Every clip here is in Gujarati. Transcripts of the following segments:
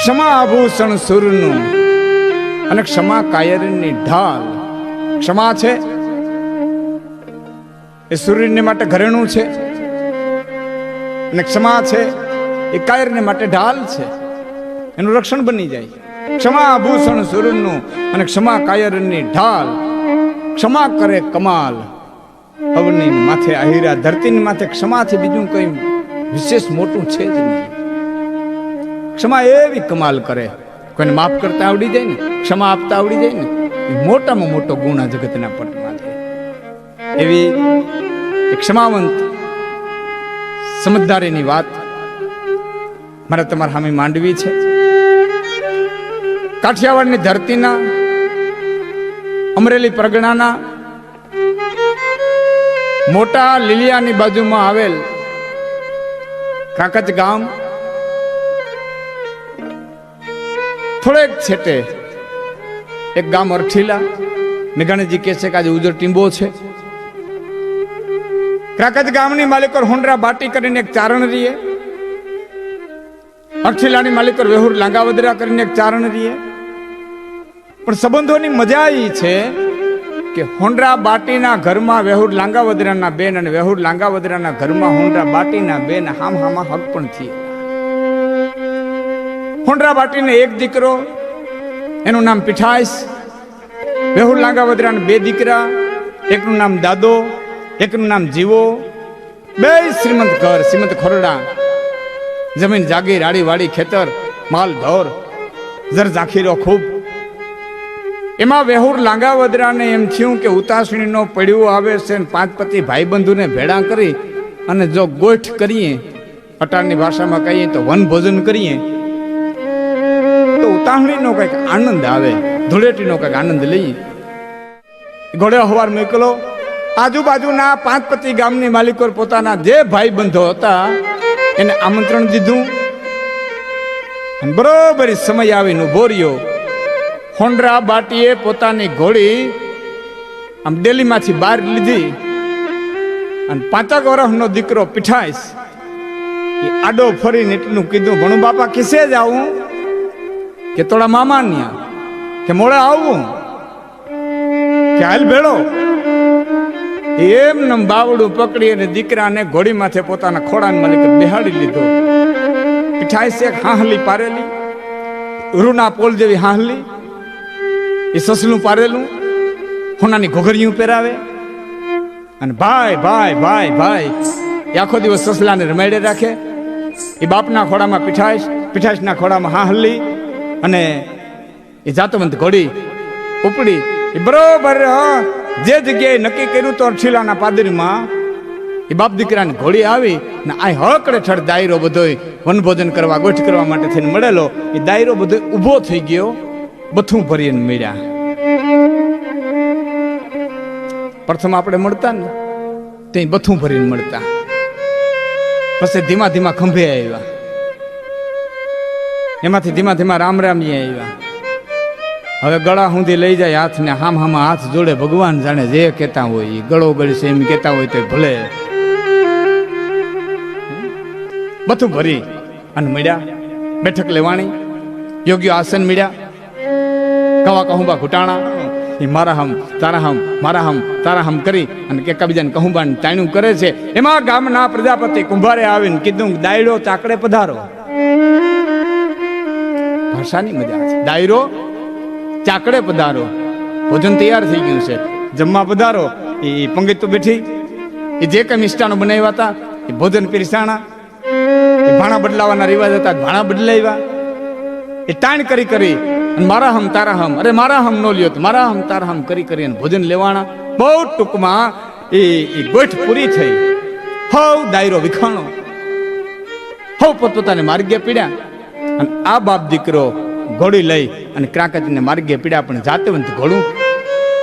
ક્ષમા આભૂષણ સુરનું અને ક્ષમા કાયરની ઢાલ. ક્ષમા છે? એ સૂર્યને માટે ઘરેણું છે? અને ક્ષમા છે? એ કાયરને માટે ઢાલ છે? એનું રક્ષણ બની જાય. ક્ષમા આભૂષણ સુરનું અને ક્ષમા કાયરની ઢાલ. ક્ષમા કરે કમાલ. અવની માથે આહિરા, ધરતીની માથે ક્ષમાથી બીજું કંઈ વિશેષ મોટું છે જ નહીં. ક્ષમા એવી કમાલ કરે. કોઈને માફ કરતા આવડી જાય ને, ક્ષમા આપતા આવડી જાય ને, એ મોટામાં મોટો ગુણ આ જગતના પટમાં છે. એવી ક્ષમાવંત, સમજદારીની વાત મારે તમારા સામે માંડવી છે. કાઠિયાવાડની ધરતીના, અમરેલી પરગણાના, મોટા લીલિયાની બાજુમાં આવેલ કાકચ ગામ થોડેક છેટે એક ગામ અરઠીલા. મેઘાણીજી કહે છે કે આજે ઉજર ટીંબો છે. ક્રાકચ ગામની માલિકો હોંડરા બાટી કરીને એક ચારણ રીએ. અરઠીલાની માલિકર વેહુર લાંગાવદરા કરીને એક ચારણ રીએ. પણ સંબંધોની મજા એ છે કે હોંડરા બાટીના ઘરમાં વેહુર લાંગાવદરાના બેન અને વેહુર લાંગાવદરાના ઘરમાં હોંડરા બાટીના બેન હામ હામા હક પણ થઈએ હોંડરા બાટીને એક દીકરો, એનું નામ પીઠાઈસ વેહુર લાંગાવદરાના બે દીકરા, એકનું નામ દાદો, એકનું નામ જીવો, બે શ્રીમંત ઘર, શ્રીમંત ખોરડા, જમીન જાગી, રાડી વાડી, ખેતર, માલ, ઢોર જર ઝાંખીરો ખૂબ. એમાં વેહુર લાંગાવદરાને એમ થયું કે ઉતાસણીનો પડ્યો આવે છે પાંચ પતિ ભાઈબંધુને ભેળા કરી અને જો ગોઠ કરીએ અટારની ભાષામાં કહીએ તો વન ભોજન કરીએ તો ઉતાવળીનો કંઈક આનંદ આવે, ધૂળેટીનો કંઈક આનંદ લઈએ. ઘોડે હવાર મોકલો, આજુબાજુના પાંચ પતિ ગામની માલિકો પોતાના જે ભાઈ બંધો હતા, એને આમંત્રણ દીધું. બરોબર સમય આવીને ઊભો રહ્યો. હોંડરા બાટીએ પોતાની ઘોડી આમ ડેલીમાંથી બહાર લીધી. અને પાંચક વર્ષનો દીકરો પીઠાઈશ. એ આડો ફરીને એટલું કીધું, ભણું બાપા, કિસે જાવું કે થોડા મામા ન્યા. કે મોડે આવવું કે હાલ ભેળો. એમ નમ બાવડું પકડી અને દીકરાને ઘોડી માથે પોતાના ખોડાને માલિક બેહાડી લીધો. પીઠાઈ શેખ હાહલી પારેલી. રૂના પોલ જેવી હાહલી. એ સસલું પારેલું. હોનાની ઘોઘરિયું પહેરાવે. અને ભાઈ ભાઈ ભાઈ ભાઈ, એ આખો દિવસ સસલાને રમાડે રાખે. એ બાપના ખોડામાં પીઠાઈશ પીઠાઈશના ખોડામાં હાહલી. અને એ જાતવંત ઘોડી, ઉપડી, એ બરોબર જે જગ્યાએ નક્કી કર્યું તો અરછીલાના પાદરીમાં, એ બાપ દીકરાની ઘોડી આવી ને આ હકડે ઠડ દાયરો બધો વનભોજન કરવા, ગોઠ કરવા માટે થઈને મળેલો. એ દાયરો બધો ઊભો થઈ ગયો બથું ભરીને મળ્યા. પ્રથમ આપણે મળતા ને, તે બથું ભરીને મળતા. પછી ધીમા ધીમા ખંભે આવ્યા. એમાંથી ધીમા ધીમા રામ રામ આવ્યા. હવે ગળા સુધી લઈ જાય હાથને હામ હામા હાથ જોડે ભગવાન જાણે જે કહેતા હોય, ઈ ગળો ગળશે એમ કહેતા હોય તો ભલે. બધું ભરી અને મળ્યા. બેઠક લેવાણી યોગ્ય આસન મળ્યા. કવા કહુંબા ઘૂંટાણા. એ મારા હમ, તારા હમ, મારા હમ, તારા હમ કરી અને એકાબીજાને કહુંબાને તાણ્યું કરે છે. એમાં ગામના પ્રજાપતિ કુંભારે આવીને કીધું દાયડો ચાકડે પધારો. ભાષાની મજા છે. ડાયરો, ચાકડે પધારો. ભોજન તૈયાર થઈ ગયું છે. જમવા પધારો. એ પંગત તો બેઠી. એ જે કઈ મિષ્ટાનો બનાવ્યા હતા, એ ભોજન પીરસાણા. ભાણા બદલાવાના રિવાજ હતા, ભાણા બદલાવ્યા. એ તાણ કરી કરી મારા હમ તારા હમ અરે મારા હમ નો લ્યો મારા હમ તારા હમ કરી કરી અને ભોજન લેવાના બહુ ટૂંકમાં એ એ ગોઠ પૂરી થઈ. હવ દાયરો વિખાણો. હવ પોતપોતાને માર્ગે પીડ્યા. અને આ બાપ દીકરો ઘોડી લઈ અને ક્રાકતને માર્ગે પીડ્યા પણ જાતવંત ઘોડું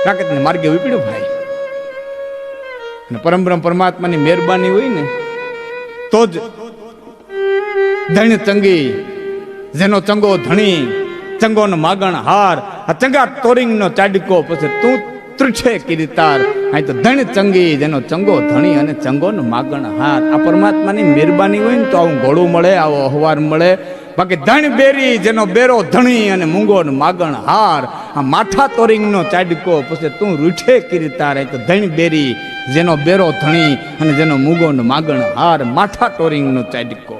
ક્રાકતને માર્ગે ઉપડ્યું ભાઈ. અને પરમબ્રહ્મ પરમાત્માની મહેરબાની હોય ને, તો જ ધણ ચંગી, જેનો ચંગો ધણી, ચંગોનો માગણ હાર, આ ચંગા તોરિંગનો ચાડકો પછી તું તૃછે કિરીતાર અહીં તો ધણ ચંગી, જેનો ચંગો ધણી અને ચંગોનો માગણ હાર. આ પરમાત્માની મહેરબાની હોય ને તો આવું ઘોડું મળે, આવો અહવાર મળે. બાકી ધણ બેરી, જેનો બેરો ધણી અને મૂંગો માગણ હાર. આ માઠા તોરિંગનો ચાડકો, પછી તું રૂઠે કિરીતાર તો ધણ બેરી, જેનો બેરો ધણી અને જેનો મૂંગો માગણ હાર. માઠા ટોરિંગનો ચાડકો.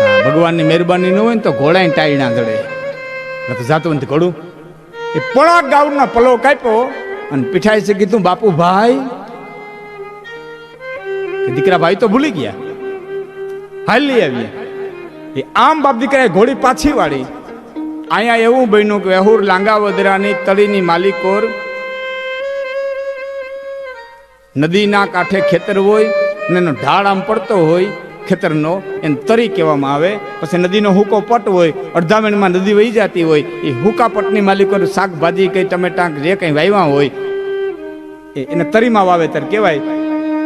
હા, ભગવાનની મહેરબાની ન હોય ને તો ઘોડાય ટાઈ ના જડે જાતું ઘોડું. એ પોળા ગાઉના પલો કાપ્યો અને પીઠાઈ છે કીધું, બાપુ ભાઈ. દીકરા ભાઈ તો ભૂલી ગયા. હાલી આવી એ આમ બાપ દીકરાએ ઘોડી પાછી વાળી. અહીંયા એવું બન્યું કે વેહુર લાંગાવદરાની તળીની માલિકોર નદીના કાંઠે ખેતર હોય અને એનો ઢાળ આમ પડતો હોય ખેતરનો એને તરી કહેવામાં આવે. પછી નદીનો હુકો પટ હોય અડધા મિનિટમાં નદી વહી જતી હોય, એ હુકા પટની માલિકો શાકભાજી કંઈ ટમેટા જે કંઈ વાવ્યા હોય એને તરીમાં વાવેતર કહેવાય.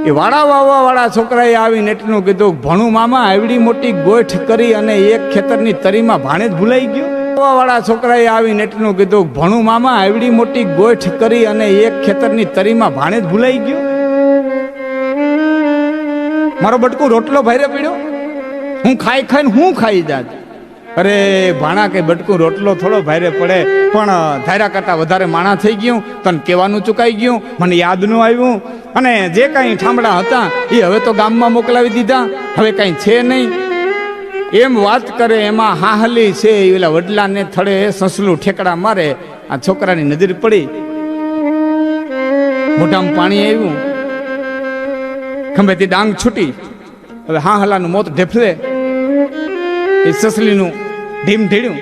એ વાળા વાવવા વાળા છોકરાએ આવીને એટલું કીધું, ભણું મામા, આવડી મોટી ગોઠ કરી અને એક ખેતરની તરીમાં ભાણે જ ભૂલાઈ ગયો. વાળા છોકરાએ આવીને એટલું કીધું, ભણું મામા, આવડી મોટી ગોઠ કરી અને એક ખેતરની તરીમાં ભાણે જ ભૂલાઈ ગયો. મારો બટકું રોટલો ભાઈરે પીડ્યો? હું ખાઈ ખાઈને હું ખાઈ જાત? અરે, ભાણા કે બટકું રોટલો થોડો ભાઈરે પડે, પણ ધાર્યા કરતાં વધારે માણા થઈ ગયું, તને કહેવાનું ચૂકાઈ ગયું, મને યાદ ન આવ્યું. અને જે કાંઈ ઠામડા હતા, એ હવે તો ગામમાં મોકલાવી દીધા, હવે કાંઈ છે નહીં. એમ વાત કરે, એમાં હાહલી છે એ ઓલા વડલાને થડે સસલું ઠેકડા મારે, આ છોકરાની નજર પડી. મોઢામાં પાણી આવ્યું. ખંભેથી ડાંગ છૂટી. હવે હા હલાનું મોત ઢેફલે એ સસલીનું ઢીમ ઢીડ્યું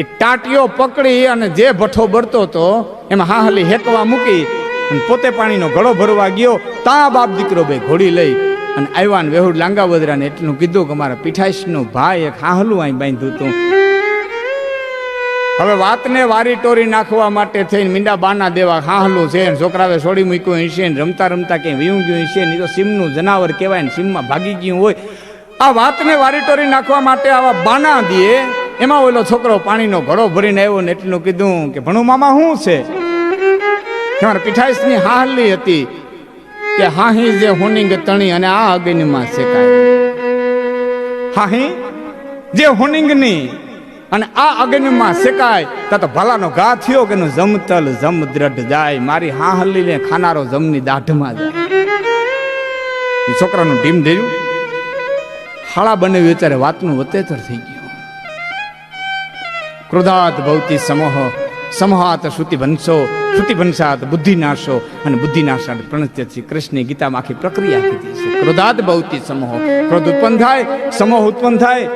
એ ટાટીઓ પકડી અને જે ભઠ્ઠો બળતો હતો, એમાં હા હલી હેકવા મૂકી અને પોતે પાણીનો ઘડો ભરવા ગયો. તા બાપ દીકરો ભાઈ ઘોડી લઈ અને આવ્યા ને વેહુડ લાંગા વધરાને એટલું કીધું કે મારા પીઠાઈશનું ભાઈ એક હાહલું અહીં બાંધ્યું હતું. હવે વાતને વારી ટોરી નાખવા માટે થઈને મીંડા બાના દેવા હાહલું છે છોકરાવે છોડી મૂક્યું હશે ને રમતા રમતા ક્યાંય વીવું ગયું હશે ને તો સિમનું જનાવર કહેવાય ને સિમમાં ભાગી ગયું હોય. આ વાતને વારી ટોરી નાખવા માટે આવા બાના દે એમાં ઓલો છોકરો પાણીનો ઘડો ભરીને આવ્યો ને એટલું કીધું કે, ભણું મામા શું છે? તમારે પીઠાઈસની હાહલી હતી કે, હાહી જે હોનિંગ તણી અને આ અગ્નિમાં શેકાય. હાહી? જે હોનિંગની? અને આ અગ્નિમાં શેકાય. તા ભલાનો ઘા થયો કે જમતલ જમદ્રઢ જાય. મારી હાહલીને ખાનારો જમની દાઢમાં જાય. છોકરાનું ટીમ દેવું હાળા બને વિચારે વાતનું વતેતર થઈ ગયું. ક્રોધાત ભવતી સમોહ, સમહાત શ્રુતિ ભંશો, શ્રુતિ ભંશાત બુદ્ધિ નાશો અને બુદ્ધિ નાશાત પ્રણત્ય છે કૃષ્ણ ગીતામાં આખી પ્રક્રિયા કીધી છે. ક્રોધાત ભવતી સમોહ, ક્રોધ ઉત્પન્ન થાય, સમોહ ઉત્પન્ન થાય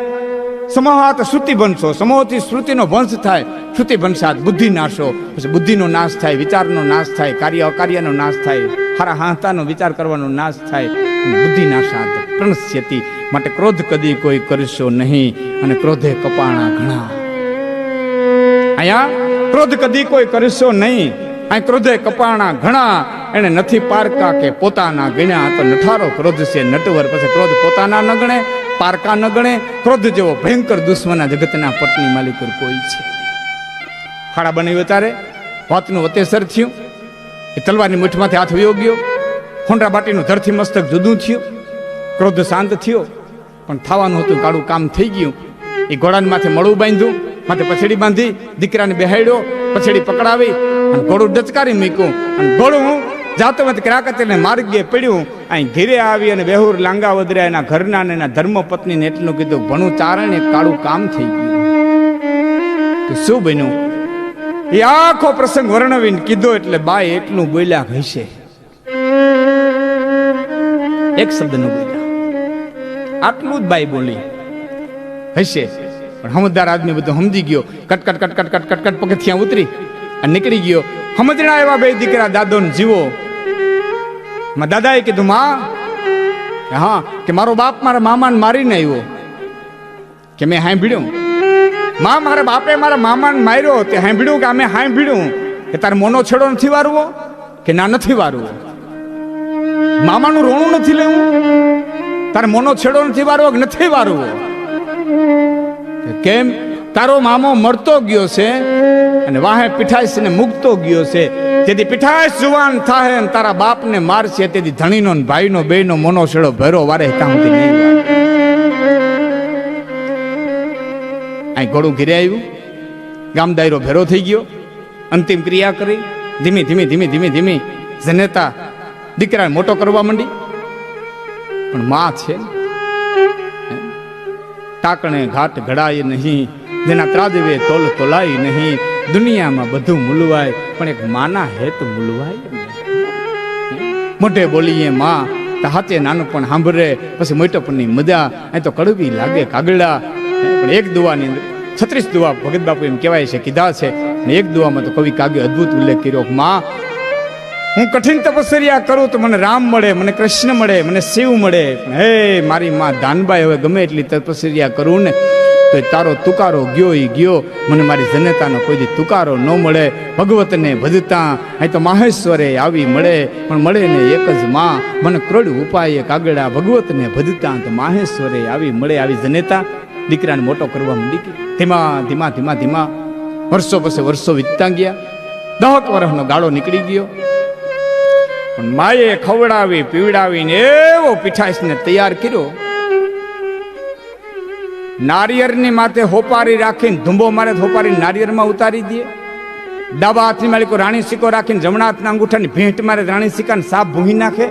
સમોહાત શ્રુતિ બનશો સમોહથી શ્રુતિનો વંશ થાય. શ્રુતિ વંશાત બુદ્ધિ નાશો. પછી બુદ્ધિનો નાશ થાય, વિચારનો નાશ થાય, કાર્ય અકાર્યનો નાશ થાય, હારા હાંતાનો વિચાર કરવાનો નાશ થાય બુદ્ધિ નાશાત પ્રણશ્યતિ માટે ક્રોધ કદી કોઈ કરશો નહીં, અને ક્રોધે કપાણા ઘણા. અહીંયા ક્રોધ કદી કોઈ કરશો નહીં, અહીં ક્રોધે કપાણા ઘણા. એને નથી પારકા કે પોતાના ગણ્યા, તો નઠારો ક્રોધ છે, નટવર. પછી ક્રોધ પોતાના ન ગણે પારકા ન ગણે, ક્રોધ જેવો ભયંકર દુશ્મના જગતના પટની માલિક કોઈ છે. ખાડા બનાવ્યો તારે વાતનું વતેસર થયું. એ તલવારની મુઠમાંથી હાથ વયો ગયો. હોંડા બાટીનું ધરથી મસ્તક જુદું થયું. ક્રોધ શાંત થયો. પણ થવાનું હતું, કાળું કામ થઈ ગયું. એ ઘોડાને માથે મળું બાંધ્યું. માથે પછેડી બાંધી, દીકરાને બેહાડ્યો. પછેડી પકડાવી અને ઘોડું ડચકારી મૂક્યું. અને ઘોડું જાતો મત ક્રાકતને માર્ગે પડ્યું, અહીં ઘેરે આવી અને બેહુર લાંગા વધર્યા એના ઘરના ને એના ધર્મપત્નીને એટલું કીધું, ભણું ચારણ એક કાળું કામ થઈ ગયું. શું બન્યું? એ આખો પ્રસંગ વર્ણવીને કીધો એટલે બાય એટલું બોલ્યા હશે એક શબ્દનું બોલ્યા. આટલું જ બાઈ બોલી. હશે પણ સમજદાર આદમી બધું સમજી ગયો. Cut cut cut cut cut cut cut પગથિયાં ઉતરી અને નીકળી ગયો. સમજણા એવા બે દીકરા દાદો ને જીવો. માં દાદાએ કીધું, માં, હા, કે મારો બાપ મારા મામાને મારીને આવ્યો. કે મેં સાંભળ્યું. માં, મારા બાપે મારા મામાને માર્યો તે સાંભળ્યું કે અમે સાંભળ્યું કે તારે મોનો છેડો નથી વારવો કે ના નથી વારવો? મામાનું રોણું નથી લેવું? તારે મોનો છેડો નથી વારવો કે નથી વારવો? કેમ? તારો મામો મરતો ગયો છે અને વાહે પીઠાઈસને મૂકતો ગયો છે. તેથી પીઠાશ જુવાન થાય અને તારા બાપને મારશે. તેથી ધણીનો ને ભાઈનો બેનો મોનો છેડો ભેરો વારે કામ સુધી નહીં અહીં ઘોડું ઘીરે આવ્યું. ગામ દાયરો ભેરો થઈ ગયો. અંતિમ ક્રિયા કરી. ધીમે ધીમે ધીમે ધીમે ધીમે જનેતા દીકરાને મોટો કરવા માંડી. પણ માં છે. ટાકણે ઘાટ ઘડાય નહીં. જેના ત્રાદવે તોલ તોલાય નહીં. દુનિયામાં બધું મૂલવાય, પણ એક માના હેત મૂલવાય મોટે બોલીએ માં હાથે નાનપણ સાંભળે, પછી મોટપણની મજા. અહીં તો કડવી લાગે કાગડા પણ એક દુવાની અંદર, છત્રીસ દુઆ ભગત બાપુ એમ કહેવાય છે, કીધા છે. એક દુવામાં તો કવિ કાગે અદ્ભુત ઉલ્લેખ કર્યો માં, હું કઠિન તપસ્યા કરું તો મને રામ મળે, મને કૃષ્ણ મળે, મને શિવ મળે. હે મારી માં, દાનબાઈ, હવે ગમે એટલી તપસ્યા કરું ને તો તારો તુકારો ગયો ઈ ગયો. મને મારી જનતાનો કોઈ તુકારો ન મળે. ભગવતને ભજતા અહીં તો માહેશ્વરે આવી મળે. પણ મળે ને એક જ માં. મને ક્રોડ ઉપાય કાગડા ભગવતને ભજતા તો માહેશ્વરે આવી મળે આવી જનેતા દીકરાને મોટો કરવા માંડી ધીમા ધીમા ધીમા ધીમા. વર્ષો પછી વર્ષો વીતતા ગયા. દહક વર્ષનો ગાળો નીકળી ગયો. પણ માએ ખવડાવી, પીવડાવીને એવો પીઠાઈસને તૈયાર કર્યો. નારિયેળની માથે હોપારી રાખીને ધુંબો મારે હોપારી નારિયેળમાં ઉતારી દે. ડાબા હાથની માલિકો રાણી સિક્કો રાખીને જમણા હાથના અંગૂઠાની ભેંટ મારે રાણી સિક્કાને સાપ ભૂંગી નાખે.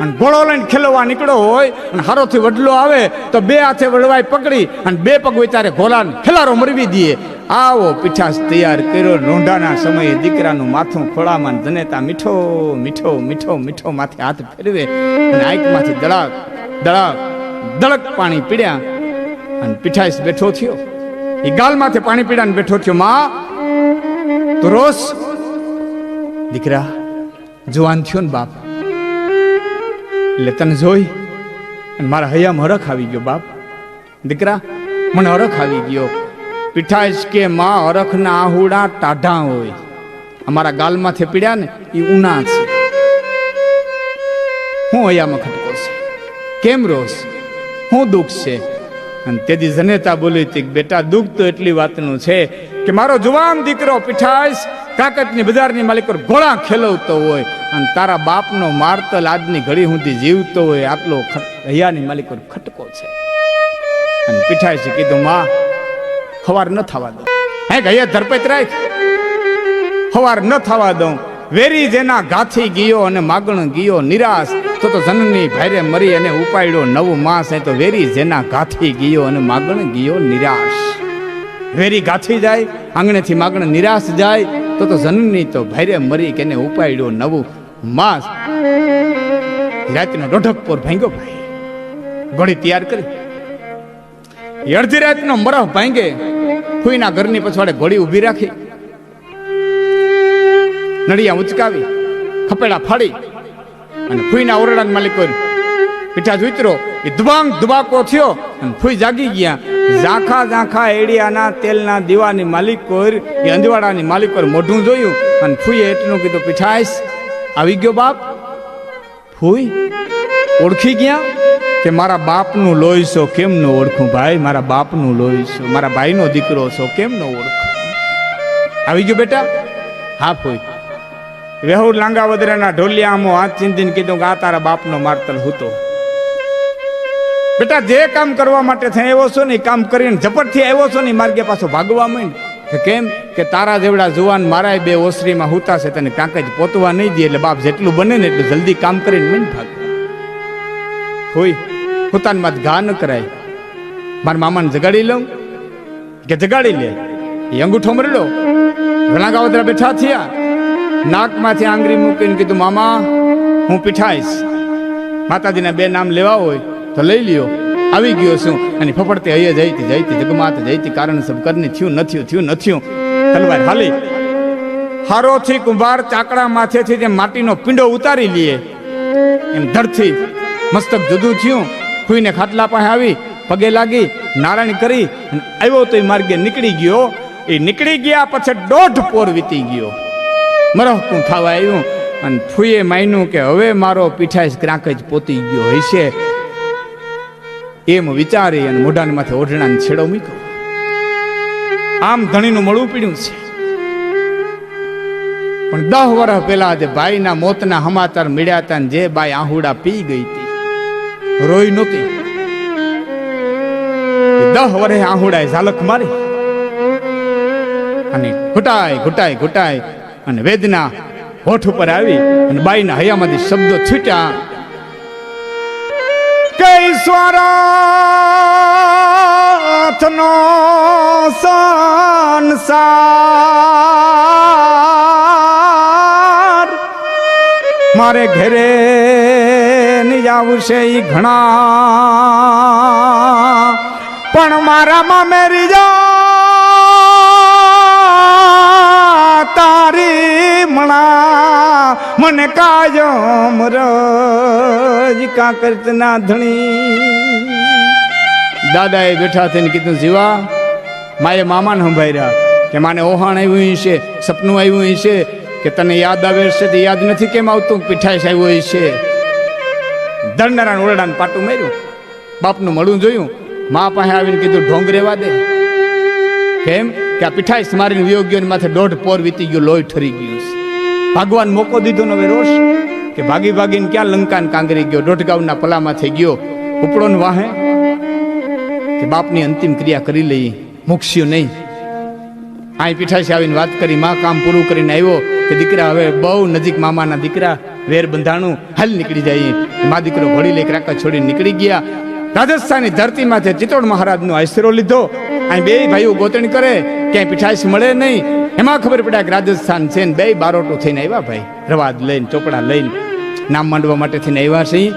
અને ઘોડો લઈને ખેલવા નીકળ્યો હોય અને હારોથી વડલો આવે તો બે હાથે વડવાય પકડી અને બે પગ વિચારે ઘોલાને ખેલારો મરવી દે. આવો પીઠાસ તૈયાર કર્યો. રોંઢાના સમયે દીકરાનું માથું ખોળામાં જનેતા મીઠો મીઠો મીઠો મીઠો માથે હાથ ફેરવે. અને આંખમાંથી દળાક દળાક દળક પાણી પીડ્યા. અને પીઠાઈશ બેઠો થયો. એ ગાલમાંથી પાણી પીડાને બેઠો થયો. માં તો રોસ દીકરા, જુવાન થયો ને બાપ. એટલે તને જોઈ અને મારા હૈયામાં હરખ આવી ગયો બાપ. દીકરા, મને હરખ આવી ગયો. પીઠાઈશ કે માં, હરખના આહુડા ટાઢા હોય. અમારા ગાલમાંથી પીડ્યા ને એ ઉના છે. હું હૈયામાં ખટકો છે. કેમ રોસ? હું દુઃખ છે? અને તેથી જનેતા બોલી હતી બેટા દુઃખ તો એટલી વાતનું છે કે મારો જુવાન દીકરો પીઠાઈશ કાકતની બજારની માલિક પર ઘોડા ખેલવતો હોય અને તારા બાપનો મારતલ આજની ઘડી સુધી જીવતો હોય, આટલો હૈયાની માલિક પર ખટકો છે. અને પીઠાઈશે કીધું, માં, હવાર ન થવા દો હે ગયા ધરપત રાખ. હવાર ન થવા દઉં. વેરી જેના ગાથી ગયો અને માગણ ગયો નિરાશ. તો તો જનની ભારે મરી અને ઉપાડ્યો નવું માસ. એ તો વેરી જેના ગાથી ગયો અને માગણ ગયો નિરાશ. વેરી ગાથી જાય, આંગણેથી માગણ નિરાશ જાય. તો તો જનની તો ભારે મરી કેને ઉપાડ્યો નવું માસ. રાતનો દોઢક ભાંગ્યો ભાઈ. ઘોડી તૈયાર કરી. અડધી રાતનો મરહ ભાંગે. ફૂઈના ઘરની પછવાડે ઘોડી ઊભી રાખી. નડિયા ઉચકાવી. ખપેડા ફાડી. અને ફૂઈના ઓરડાના માલિક પીઠા ઉતરો એ ધુબાંગ દબાકો થયો અને ફૂઈ જાગી ગયા. ઝાંખા ઝાંખા એડિયાના તેલના દીવાની માલિક કોર એ અંજવાડાની કોર મોઢું જોયું અને ફૂઈએ એટલું કીધું પીઠાઈશ આવી ગયો બાપ? ફૂઈ ઓળખી ગયા કે મારા બાપનું લોહી છો કેમ ન ઓળખું ભાઈ? મારા બાપનું લોહી છો, મારા ભાઈનો દીકરો છો કેમ ન ઓળખું? આવી ગયો બેટા? હા ફૂઈ. વેહુ લાંગા વદરાના ઢોલિયામો હાથ ચિંતીને કીધું કે આ તારા બાપનો મારતલ હૂતો. બેટા, જે કામ કરવા માટે થઈ આવ્યો છો ને કામ કરીને ઝપટથી આવ્યો છો ને માર્ગે પાછો ભાગવા માંડ. કે કેમ? કે તારા જેવડા જુવાન મારાય બે ઓસરીમાં હુતા છે તને કાંક જ પોતવા નહીં દે એટલે બાપ જેટલું બને ને એટલું જલ્દી કામ કરીને મીંડ ભાગ. હોય પોતાનમાં ઘા ન કરાય. મારા મામાને જગાડી લઉં? કે જગાડી લે? એ અંગૂઠો મરડો ઘણા ગાવતરા બેઠા થયા. નાકમાંથી આંગળી મૂકીને કીધું, મામા, હું પીઠાઈશ. માતાજીના બે નામ લેવા હોય તો લઈ લ્યો. આવી ગયો છું. અને ફફડતે અહીંયા જઈતી જઈતી, જગમાત જઈતી કારણ સબ કરની થયું નથી થયું. નથ્યું તલવાર હાલી. હારોથી કુંભાર ચાકડા માથેથી જે માટીનો પીંડો ઉતારી લઈએ એમ ધરથી મસ્તક જુદું થયું. ખુઈને ખાટલા પાસે આવી, પગે લાગી, નારાયણ કરી આવ્યો તો એ માર્ગે નીકળી ગયો. એ નીકળી ગયા, પછી દોઢ પોર વીતી ગયો. મરહકું થવા આવ્યું અને ફૂએ માન્યું કે હવે મારો પીઠાઈશ ક્રાંક જ પોતી ગયો હશે. એમ વિચારી અને મોઢાની માથે ઓઢણાને છેડો મૂક્યો. આમ ધણીનું મળવું પીડ્યું છે. પણ દહ વર્ષ પહેલા જે ભાઈના મોતના સમાચાર મળ્યા હતા જે બાઈ આહુડા પી ગઈ હતી. રોઈ નહોતી. દહ વર્ષે આહુડાએ ઝાલક મારી. અને ઘૂંટાય ઘૂંટાય ઘૂટાય અને વેદના હોઠ ઉપર આવી અને બાઈના હૈયામાંથી શબ્દો છૂટ્યા. કઈ ઈશ્વરનો સંસાર? મારે ઘરે આવશે ઈ ઘણા. પણ મારામાં મેરી જા મને કાયમ રજ કા કરતના ધણી? દાદાએ બેઠા થઈને કીધું, જીવા માએ મામાને સંભાળ્યા કે માને ઓહાણ આવ્યું છે સપનું આવ્યું છે કે તને યાદ આવે છે તો યાદ નથી કેમ આવતું? પીઠાઈશ આવ્યું છે ધરનારા ઓરડાને પાટું માર્યું. બાપનું મળું જોયું. મા પાસે આવીને કીધું, ઢોંગ રેવા દે. કેમ? કે આ પીઠાઈશ મારીને વિયોગ્યોની માથે દોઢ પોર વીતી ગયું, લોહી ઠરી ગયું છે. ભગવાન મોકો દીધો ને રોષ કે ભાગી ભાગીને ક્યાં લંકાન કાંગરી ગયો? દોઢગાવના પલામાં થઈ ગયો. ઉપડો ને વાહે કે બાપની અંતિમ ક્રિયા કરી લઈ મૂકશ્યો નહીં. આય પીઠાશી આવીને વાત કરી, માં, કામ પૂરું કરીને આવ્યો કે દીકરા હવે બહુ નજીક મામાના દીકરા, વેર બંધાણું, હાલ નીકળી જાય મા દીકરો ઘોડી લઈ ક્રાકા છોડીને નીકળી ગયા. રાજસ્થાનની ધરતીમાંથી ચિત્તોડ મહારાજનો આશરો લીધો અહીં બે ભાઈઓ ગોતણી કરે, ક્યાંય પીઠાશ મળે નહીં. એમાં ખબર પડ્યા કે રાજસ્થાન છે ને બે બારોટો થઈને આવ્યા ભાઈ. રવાદ લઈને, ચોપડા લઈને, નામ માંડવા માટે થઈને આવ્યા છે.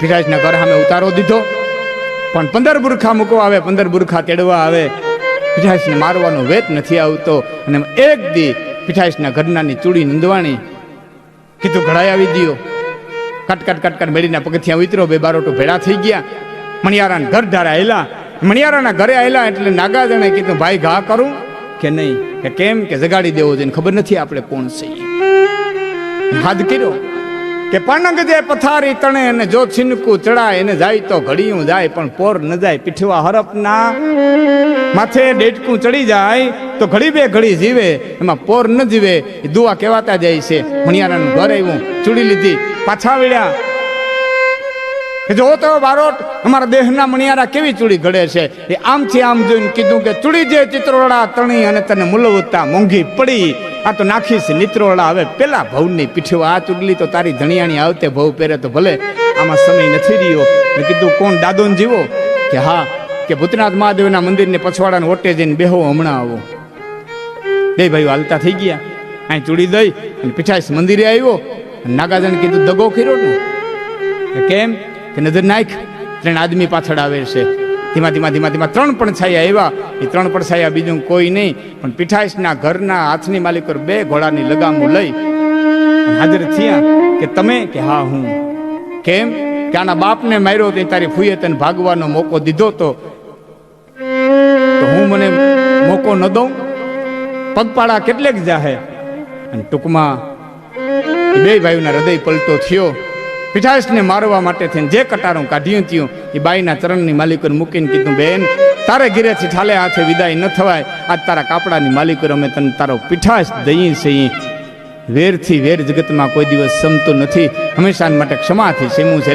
પીઠાશના ઘર સામે ઉતારો દીધો. પણ પંદર બુરખા મૂકવા આવે, પંદર બુરખા તેડવા આવે. પીઠાઈશને મારવાનો વેત નથી આવતો. અને એક દી પીઠાઈશના ઘરનાની ચૂડી નિંદવાણી કીધું, ઘડાઈ આવી કટ કટ કટ મેળીના પગથિયા ઉતરો બે બારોટો ભેળા થઈ ગયા. મણિયારાના ઘર ધારા આવેલા મણિયારાના ઘરે આવેલા એટલે નાગાજણે કીધું, ભાઈ, ઘા કરું. કે નહીં? કે કેમ કે જગાડી દેવો જોઈએ ખબર નથી આપણે કોણ છીએ હાથ કર્યો કે પણંગ જે પથારી તણે અને જો છીનકું ચડાય, એને જાય તો ઘડીયું જાય, પણ પોર ન જાય, પીઠવા હરપના માથે ડેટકું ચડી જાય, તો ઘડી બે ઘડી જીવે, એમાં પોર ન જીવે. એ દુઆ કહેવાતા જાય છે. મણિયારાનું ઘર આવ્યું, ચૂડી લીધી, પાછા વળ્યા. જો તો બારોટ અમારા દેહના મણિયારા કેવી ચૂડી ઘડે છે? એ આમથી આમ જોઈને કીધું કે ચૂડી જે ચિત્રોડા તણી અને તને મુલવતા મોંઘી પડી, આ તો નાખીશ નિત્રોડા હવે પેલા ભવની પીઠ્યો આ ચૂડલી તો તારી ધણિયાણી આવતે ભવ પહેરે તો ભલે. આમાં સમય નથી રહ્યો. મેં કીધું, કોણ દાદોન જીવો? કે, હા. કે, ભૂતનાથ મહાદેવના મંદિરને પછવાડાને ઓટે જઈને બેહો, હમણાં આવો. બે ભાઈઓ, હાલતા થઈ ગયા. અહીં ચૂડી દઈ અને પીઠાઈશ મંદિરે આવ્યો. નાગાજન કીધું, દગો કર્યો ને. કેમ? કે નજર નાખ, ત્રણ આદમી પાછળ આવે છે. ધીમા ધીમા ધીમા ધીમા ત્રણ પણ છાયા આવ્યા. એ ત્રણ પણ છાયા બીજું કોઈ નહીં. પણ પીઠાઈશના ઘરના હાથની માલિક બે ઘોડાની લગામો લઈ હાજર થયા કે તમે, કે હા હું. કેમ? કે આના બાપને માર્યો તે તારી ફૂએ તને ભાગવાનો મોકો દીધો તો હું મને મોકો ન દઉં? પગપાળા કેટલેક જાહે? અને ટૂંકમાં બે ભાઈઓના હૃદય પલટો થયો. પીઠાસને મારવા માટે થઈને જે કટારું કાઢ્યું થયું, એ બાઈના ચરણની માલિકોને મૂકીને કીધું, બેન, તારે ઘીરેથી ઠાલે હાથે વિદાય ન થવાય. આજ તારા કાપડાની માલિકો અમે તને તારો પીઠાસ દઈએ છીએ. વેરથી વેર જગતમાં કોઈ દિવસ સમતો નથી. હંમેશા માટે ક્ષમાથી સેમું છે.